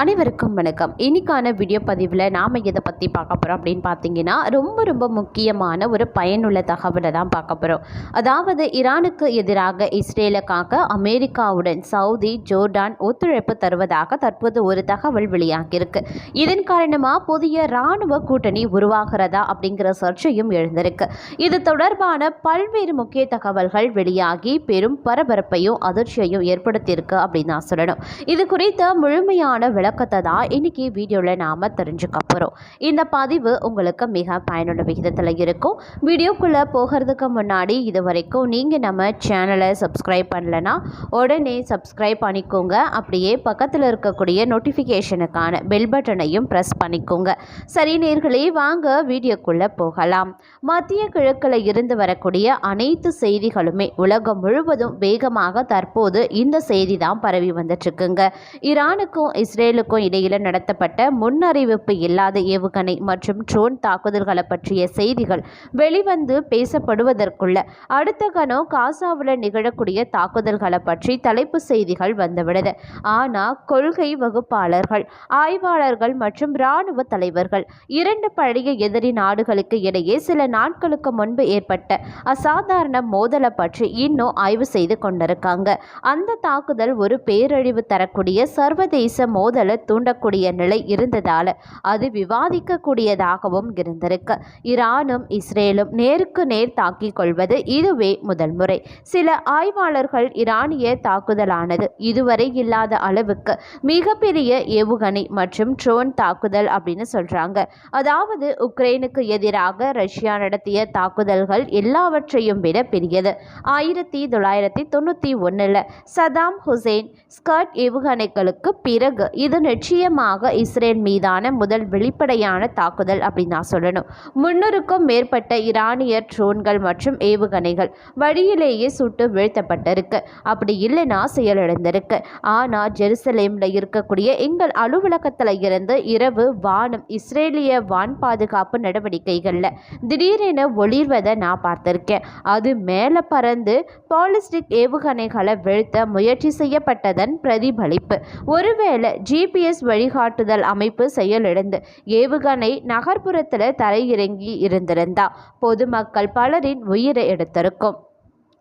அனைவருக்கும் வணக்கம். இன்னைக்கான வீடியோ பதிவில் நாம் எதை பற்றி பார்க்க போகிறோம் அப்படின்னு பார்த்தீங்கன்னா ரொம்ப ரொம்ப முக்கியமான ஒரு பயனுள்ள தகவலை தான் பார்க்க போகிறோம் அதாவது ஈரானுக்கு எதிராக இஸ்ரேலை காக்க அமெரிக்காவுடன் சவுதி ஜோர்டான் ஒத்துழைப்பு தருவதாக தற்போது ஒரு தகவல் வெளியாகியிருக்கு. இதன் காரணமாக புதிய இராணுவ கூட்டணி உருவாகிறதா அப்படிங்கிற சர்ச்சையும் எழுந்திருக்கு. இது தொடர்பான பல்வேறு முக்கிய தகவல்கள் வெளியாகி பெரும் பரபரப்பையும் அதிர்ச்சியையும் ஏற்படுத்தியிருக்கு அப்படின்னு தான் சொல்லணும். இது குறித்த முழுமையான விளக்கத்தை தான் இன்னைக்கு வீடியோவில் நாம் தெரிஞ்சுக்க போகிறோம் இந்த பதிவு உங்களுக்கு மிக பயனுள்ள விகிதத்தில் இருக்கும். வீடியோக்குள்ளே போகிறதுக்கு முன்னாடி இது வரைக்கும் நீங்கள் நம்ம சேனலை சப்ஸ்கிரைப் பண்ணலைன்னா உடனே சப்ஸ்கிரைப் பண்ணிக்கோங்க. அப்படியே பக்கத்தில் இருக்கக்கூடிய நோட்டிஃபிகேஷனுக்கான பெல் பட்டனையும் ப்ரெஸ் பண்ணிக்கோங்க. சரி நேர்களே வாங்க வீடியோக்குள்ளே போகலாம். மத்திய கிழக்கில் இருந்து வரக்கூடிய அனைத்து செய்திகளுமே உலகம் முழுவதும் வேகமாக தற்போது இந்த செய்தி தான் பரவி வந்துட்டுருக்குங்க ஈரானுக்கும் இஸ்ரேல் இஸ்ரேலுக்கும் இடையில் நடத்தப்பட்ட முன்னறிவிப்பு இல்லாத ஏவுகணை மற்றும் ட்ரோன் தாக்குதல்களை பற்றிய செய்திகள் வெளிவந்து பேசப்படுவதற்குள்ள அடுத்த கணம் காசாவில் நிகழக்கூடிய தாக்குதல்களை பற்றி தலைப்பு செய்திகள் வந்துவிடுது. ஆனால் கொள்கை வகுப்பாளர்கள் ஆய்வாளர்கள் மற்றும் இராணுவ தலைவர்கள் இரண்டு பழைய எதிரி நாடுகளுக்கு இடையே சில நாட்களுக்கு முன்பு ஏற்பட்ட அசாதாரண மோதலை பற்றி இன்னும் ஆய்வு செய்து கொண்டிருக்காங்க. அந்த தாக்குதல் ஒரு பேரழிவு தரக்கூடிய சர்வதேச மோதல் தூண்டக்கூடிய நிலை இருந்ததால் அது விவாதிக்கக்கூடியதாகவும் இருந்திருக்கு. ஈரானும் இஸ்ரேலும் நேருக்கு நேர் தாக்கிக் கொள்வது இதுவே முதல் முறை. சில ஆய்வாளர்கள் ஈரானிய தாக்குதலானது இதுவரை இல்லாத அளவுக்கு மிகப்பெரிய ஏவுகணை மற்றும் ட்ரோன் தாக்குதல் அப்படின்னு சொல்றாங்க. அதாவது உக்ரைனுக்கு எதிராக ரஷ்யா நடத்திய தாக்குதல்கள் எல்லாவற்றையும் விட பெரியது. ஆயிரத்தி தொள்ளாயிரத்தி தொண்ணூற்றி ஒன்றில் சதாம் ஹுசேன் ஸ்கர்ட் ஏவுகணைகளுக்கு பிறகு இது இது நிச்சயமாக இஸ்ரேல் மீதான முதல் வெளிப்படையான தாக்குதல் அப்படின்னு நான் சொல்லணும். முன்னூறுக்கும் மேற்பட்ட ஈரானிய ட்ரோன்கள் மற்றும் ஏவுகணைகள் வழியிலேயே சுட்டு வீழ்த்தப்பட்டிருக்கு. அப்படி இல்லைன்னா செயலிழந்திருக்கு. ஆனால் ஜெருசலேமில் இருக்கக்கூடிய எங்கள் அலுவலகத்தில் இருந்து இரவு வானம் இஸ்ரேலிய வான் பாதுகாப்பு நடவடிக்கைகளில் திடீரென ஒளிர்வதை நான் பார்த்திருக்கேன். அது மேலே பறந்து பாலிஸ்டிக் ஏவுகணைகளை வீழ்த்த முயற்சி செய்யப்பட்டதன் பிரதிபலிப்பு. ஒருவேளை ஜி ஜிபிஎஸ் வழிகாட்டுதல் அமைப்பு செயலிழந்து ஏவுகணை நகர்ப்புறத்தில் தரையிறங்கி இருந்திருந்தா. பொதுமக்கள் பலரின் உயிரை எடுத்திருக்கும்.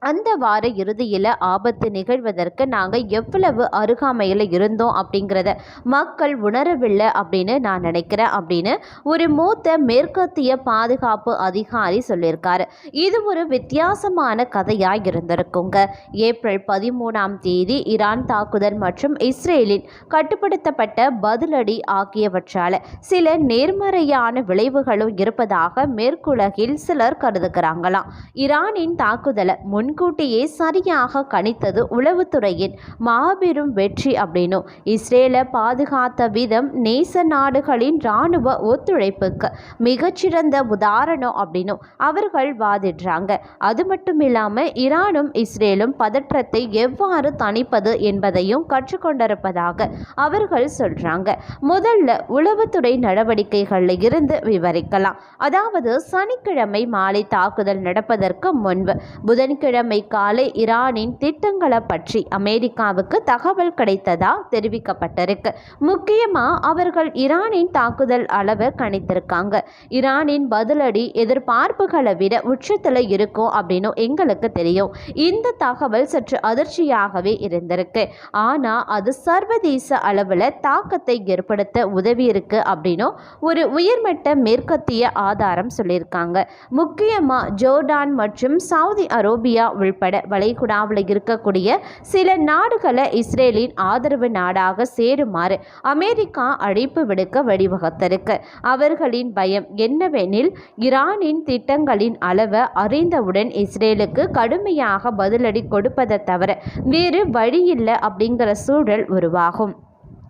அந்த வார இறுதியில் ஆபத்து நிகழ்வதற்கு நாங்கள் எவ்வளவு அருகாமையில் இருந்தோம் அப்படிங்கிறத மக்கள் உணரவில்லை அப்படின்னு நான் நினைக்கிறேன் அப்படின்னு ஒரு மூத்த மேற்கத்திய பாதுகாப்பு அதிகாரி சொல்லியிருக்காரு. இது ஒரு வித்தியாசமான கதையாக இருந்திருக்குங்க. ஏப்ரல் பதிமூணாம் தேதி ஈரான் தாக்குதல் மற்றும் இஸ்ரேலின் கட்டுப்படுத்தப்பட்ட பதிலடி ஆகியவற்றால் சில நேர்மறையான விளைவுகளும் இருப்பதாக மேற்குலகில் சிலர் கருதுகிறாங்களாம். ஈரானின் தாக்குதலை முன் முன்கூட்டியே சரியாக கணித்தது உளவுத்துறையின் மாபெரும் வெற்றி அப்படின்னும். இஸ்ரேலை பாதுகாத்த விதம் நேச நாடுகளின் இராணுவ ஒத்துழைப்புக்கு மிகச்சிறந்த உதாரணம் அப்படின்னும் அவர்கள் வாதிடுறாங்க. அது மட்டும் இல்லாமல் ஈரானும் இஸ்ரேலும் பதற்றத்தை எவ்வாறு தணிப்பது என்பதையும் கற்றுக்கொண்டிருப்பதாக அவர்கள் சொல்றாங்க. முதல்ல உளவுத்துறை நடவடிக்கைகளில் இருந்து விவரிக்கலாம். அதாவது சனிக்கிழமை மாலை தாக்குதல் நடப்பதற்கு முன்பு புதன்கிழமை வெள்ளிக்கிழமை காலை ஈரானின் திட்டங்களை பற்றி அமெரிக்காவுக்கு தகவல் கிடைத்ததா தெரிவிக்கப்பட்டிருக்கு. முக்கியமாக அவர்கள் ஈரானின் தாக்குதல் அளவை கணித்திருக்காங்க. ஈரானின் பதிலடி எதிர்பார்ப்புகளை விட உச்சத்தில் இருக்கும் அப்படின்னு எங்களுக்கு தெரியும். இந்த தகவல் சற்று அதிர்ச்சியாகவே இருந்திருக்கு. ஆனால் அது சர்வதேச அளவில் தாக்கத்தை ஏற்படுத்த உதவி இருக்கு அப்படின்னும் ஒரு உயர்மட்ட மேற்கத்திய ஆதாரம் சொல்லியிருக்காங்க. முக்கியமாக ஜோர்டான் மற்றும் சவுதி அரேபியா உள்பட வளைகுடாவில் இருக்கக்கூடிய சில நாடுகளை இஸ்ரேலின் ஆதரவு நாடாக சேருமாறு அமெரிக்கா அழைப்பு விடுக்க வழிவகுத்திருக்கு. அவர்களின் பயம் என்னவெனில் ஈரானின் திட்டங்களின் அளவை அறிந்தவுடன் இஸ்ரேலுக்கு கடுமையாக பதிலடி கொடுப்பதை தவிர வேறு வழியில்லை அப்படிங்கிற சூழல் உருவாகும்.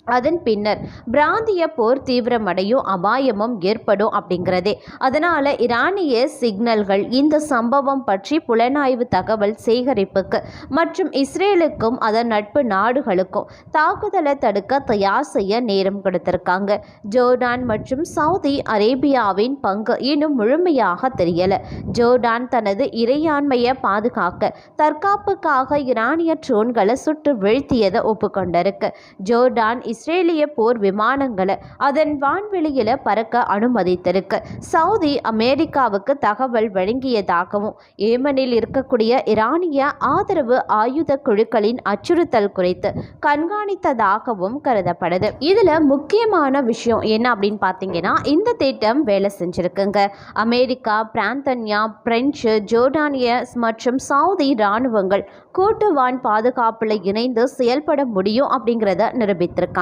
அதன் பின்னர் பிராந்திய போர் தீவிரமடையும் அபாயமும் ஏற்படும் அப்படிங்கிறதே. அதனால் ஈரானிய சிக்னல்கள் இந்த சம்பவம் பற்றி புலனாய்வு தகவல் சேகரிப்புக்கு மற்றும் இஸ்ரேலுக்கும் அதன் நட்பு நாடுகளுக்கும் தாக்குதலை தடுக்க தயார் செய்ய நேரம் கொடுத்திருக்காங்க. ஜோர்டான் மற்றும் சவுதி அரேபியாவின் பங்கு இன்னும் முழுமையாக தெரியல. ஜோர்டான் தனது இறையாண்மையை பாதுகாக்க தற்காப்புக்காக ஈரானிய ட்ரோன்களை சுட்டு வீழ்த்தியதை ஒப்புக்கொண்டிருக்கு. ஜோர்டான் இஸ் இஸ்ரேலிய போர் விமானங்களை அதன் வான்வெளியில் பறக்க அனுமதித்திருக்கு. சவுதி அமெரிக்காவுக்கு தகவல் வழங்கியதாகவும் ஏமனில் இருக்கக்கூடிய இரானிய ஆதரவு ஆயுத குழுக்களின் அச்சுறுத்தல் குறித்து கண்காணித்ததாகவும் கருதப்படுது. இதில் முக்கியமான விஷயம் என்ன அப்படின்னு பார்த்தீங்கன்னா இந்த திட்டம் வேலை செஞ்சுருக்குங்க. அமெரிக்கா பிராந்தன்யா பிரெஞ்சு ஜோர்டானிய மற்றும் சவுதி இராணுவங்கள் கூட்டு வான் பாதுகாப்பில் இணைந்து செயல்பட முடியும் அப்படிங்கிறத நிரூபித்திருக்காங்க.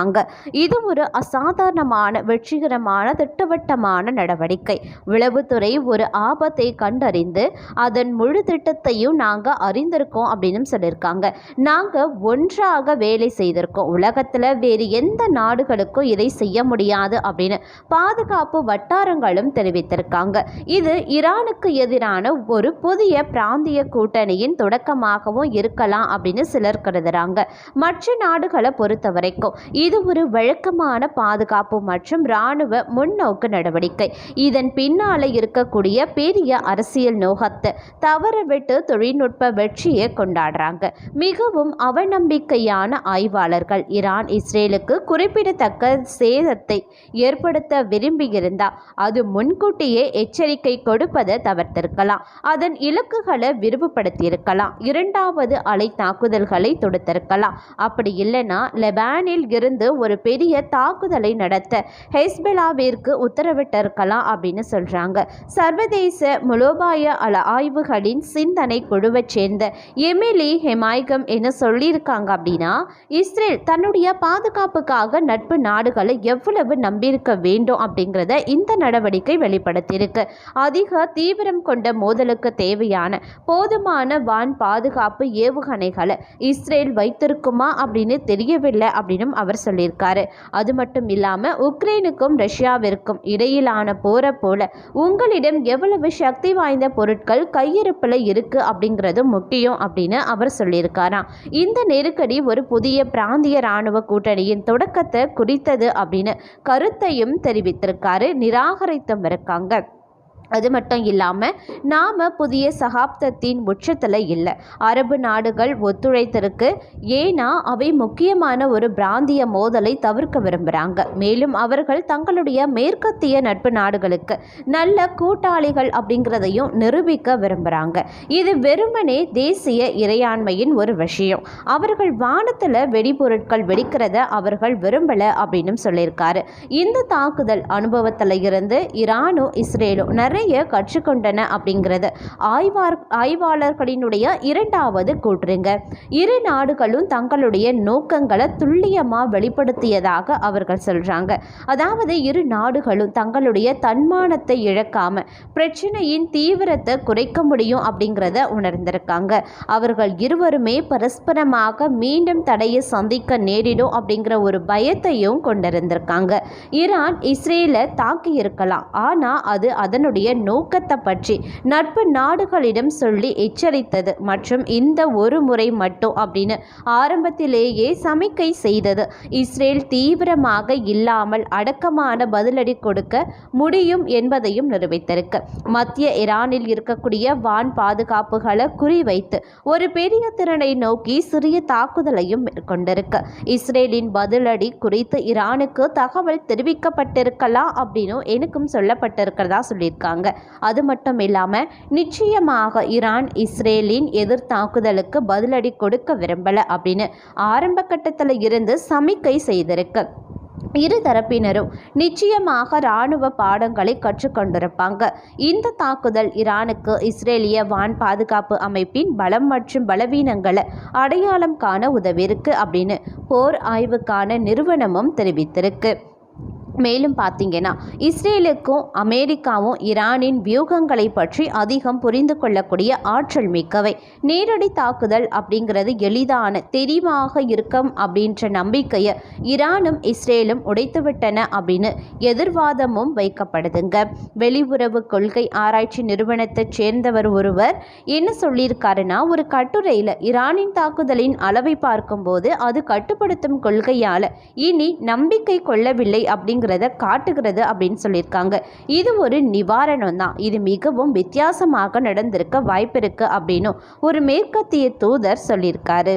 இது ஒரு அசாதாரணமான வெற்றிகரமான திட்டவட்டமான நடவடிக்கை. உளவுத்துறை ஒரு ஆபத்தை கண்டறிந்து அதன் முழு திட்டத்தையும் நாங்கள் அறிந்திருக்கோம் அப்படின்னு சொல்லியிருக்காங்க. நாங்கள் ஒன்றாக வேலை செய்திருக்கோம். உலகத்தில் வேறு எந்த நாடுகளுக்கும் இதை செய்ய முடியாது அப்படின்னு பாதுகாப்பு வட்டாரங்களும் தெரிவித்திருக்காங்க. இது ஈரானுக்கு எதிரான ஒரு புதிய பிராந்திய கூட்டணியின் தொடக்கமாகவும் இருக்கலாம் அப்படின்னு சிலர் கருதுறாங்க. மற்ற நாடுகளை பொறுத்த வரைக்கும் இது ஒரு வழக்கமான பாதுகாப்பு மற்றும் இராணுவ முன்னோக்கு நடவடிக்கை. இதன் பின்னால இருக்கக்கூடிய பெரிய அரசியல் நோகத்தை தவறவிட்டு தொழில்நுட்ப வெற்றியை கொண்டாடுறாங்க. மிகவும் அவநம்பிக்கையான ஆய்வாளர்கள் ஈரான் இஸ்ரேலுக்கு குறிப்பிடத்தக்க சேதத்தை ஏற்படுத்த விரும்பியிருந்தால் அது முன்கூட்டியே எச்சரிக்கை கொடுப்பதை தவிர்த்திருக்கலாம். அதன் இலக்குகளை விரிவுபடுத்தியிருக்கலாம். இரண்டாவது அலை தாக்குதல்களை தொடுத்திருக்கலாம். அப்படி இல்லைன்னா லெபானில் இருந்து தொடர்ந்து ஒரு பெரிய தாக்குதலை நடத்த ஹெஸ்பெலாவிற்கு உத்தரவிட்டிருக்கலாம் அப்படின்னு சொல்றாங்க. சர்வதேச முலோபாய அல ஆய்வுகளின் சிந்தனை குழுவை சேர்ந்த எமிலி ஹெமாய்கம் என்ன சொல்லியிருக்காங்க அப்படின்னா இஸ்ரேல் தன்னுடைய பாதுகாப்புக்காக நட்பு நாடுகளை எவ்வளவு நம்பியிருக்க வேண்டும் அப்படிங்கிறத இந்த நடவடிக்கை வெளிப்படுத்தியிருக்கு. அதிக தீவிரம் கொண்ட மோதலுக்கு தேவையான போதுமான வான் பாதுகாப்பு ஏவுகணைகளை இஸ்ரேல் வைத்திருக்குமா அப்படின்னு தெரியவில்லை அப்படின்னு அவர் சொல்லியிருக்காரு. அது மட்டும் இல்லாமல் உக்ரைனுக்கும் ரஷ்யாவிற்கும் இடையிலான போரை போல உங்களிடம் எவ்வளவு சக்தி வாய்ந்த பொருட்கள் கையிருப்பில் இருக்கு அப்படிங்கிறது முக்கியம் அப்படின்னு அவர் சொல்லியிருக்காராம். இந்த நெருக்கடி ஒரு புதிய பிராந்திய இராணுவ கூட்டணியின் தொடக்கத்தை குறித்தது அப்படின்னு கருத்தையும் தெரிவித்திருக்காரு. நிராகரித்தும் இருக்காங்க. அது மட்டும் இல்லாமல் நாம் புதிய சகாப்தத்தின் உச்சத்தில் இல்லை. அரபு நாடுகள் ஒத்துழைத்திருக்கு ஏன்னா அவை முக்கியமான ஒரு பிராந்திய மோதலை தவிர்க்க விரும்புகிறாங்க மேலும் அவர்கள் தங்களுடைய மேற்கத்திய நட்பு நாடுகளுக்கு நல்ல கூட்டாளிகள் அப்படிங்கிறதையும் நிரூபிக்க விரும்புகிறாங்க இது வெறுமனே தேசிய இறையாண்மையின் ஒரு விஷயம். அவர்கள் வானத்தில் வெடிபொருட்கள் வெடிக்கிறத அவர்கள் விரும்பலை அப்படின்னு சொல்லியிருக்காரு. இந்த தாக்குதல் அனுபவத்தில் இருந்து ஈரானும் இஸ்ரேலும் நிறைய நிறைய கற்றுக்கொண்டன அப்படிங்கிறது. ஆய்வார் ஆய்வாளர்களினுடைய இரண்டாவது கூற்றுங்க. இரு நாடுகளும் தங்களுடைய நோக்கங்களை துல்லியமாக வெளிப்படுத்தியதாக அவர்கள் சொல்கிறாங்க அதாவது இரு நாடுகளும் தங்களுடைய தன்மானத்தை இழக்காம பிரச்சனையின் தீவிரத்தை குறைக்க முடியும் அப்படிங்கிறத உணர்ந்திருக்காங்க. அவர்கள் இருவருமே பரஸ்பரமாக மீண்டும் தடையை சந்திக்க நேரிடும் அப்படிங்கிற ஒரு பயத்தையும் கொண்டிருந்திருக்காங்க. ஈரான் இஸ்ரேலை தாக்கி இருக்கலாம் ஆனால் அது அதனுடைய நோக்கத்தை பற்றி நட்பு நாடுகளிடம் சொல்லி எச்சரித்தது. மற்றும் இந்த ஒரு முறை மட்டும் அப்படின்னு ஆரம்பத்திலேயே சமிக்கை செய்தது. இஸ்ரேல் தீவிரமாக இல்லாமல் அடக்கமான பதிலடி கொடுக்க முடியும் என்பதையும் நிரூபித்திருக்கு. மத்திய ஈரானில் இருக்கக்கூடிய வான் பாதுகாப்புகளை குறிவைத்து ஒரு பெரிய திறனை நோக்கி சிறிய தாக்குதலையும் மேற்கொண்டிருக்கு. இஸ்ரேலின் பதிலடி குறித்து ஈரானுக்கு தகவல் தெரிவிக்கப்பட்டிருக்கலாம் அப்படின்னு எனக்கும் சொல்லப்பட்டிருக்கிறதா சொல்லியிருக்காங்க. அது மட்டும் இல்லாமல் நிச்சயமாக ஈரான் இஸ்ரேலின் எதிர் தாக்குதலுக்கு பதிலடி கொடுக்க விரும்பலை அப்படின்னு ஆரம்ப கட்டத்தில் இருந்து சமிக்கை செய்திருக்கு. இரு தரப்பினரும் நிச்சயமாக இராணுவ பாடங்களை கற்றுக்கொண்டிருப்பாங்க. இந்த தாக்குதல் ஈரானுக்கு இஸ்ரேலிய வான் பாதுகாப்பு அமைப்பின் பலம் மற்றும் பலவீனங்களை அடையாளம் காண உதவியிருக்கு அப்படின்னு போர் ஆய்வுக்கான நிறுவனமும் தெரிவித்திருக்கு. மேலும் பார்த்தீங்கன்னா இஸ்ரேலுக்கும் அமெரிக்காவும் ஈரானின் வியூகங்களை பற்றி அதிகம் புரிந்து கொள்ளக்கூடிய ஆற்றல் மிக்கவை. நேரடி தாக்குதல் அப்படிங்கிறது எளிதான தெரிவாக இருக்கும் அப்படின்ற நம்பிக்கையை ஈரானும் இஸ்ரேலும் உடைத்துவிட்டன அப்படின்னு எதிர்வாதமும் வைக்கப்படுதுங்க. வெளியுறவு கொள்கை ஆராய்ச்சி நிறுவனத்தைச் சேர்ந்தவர் ஒருவர் என்ன சொல்லியிருக்காருன்னா ஒரு கட்டுரையில் ஈரானின் தாக்குதலின் அளவை பார்க்கும்போது அது கட்டுப்படுத்தும் கொள்கையால் இனி நம்பிக்கை கொள்ளவில்லை அப்படிங்கிற அப்படிங்கிறத காட்டுகிறது அப்படின்னு சொல்லியிருக்காங்க. இது ஒரு நிவாரணம் தான் இது மிகவும் வித்தியாசமாக நடந்திருக்க வாய்ப்பு இருக்குது அப்படின்னும் ஒரு மேற்கத்திய தூதர் சொல்லியிருக்காரு.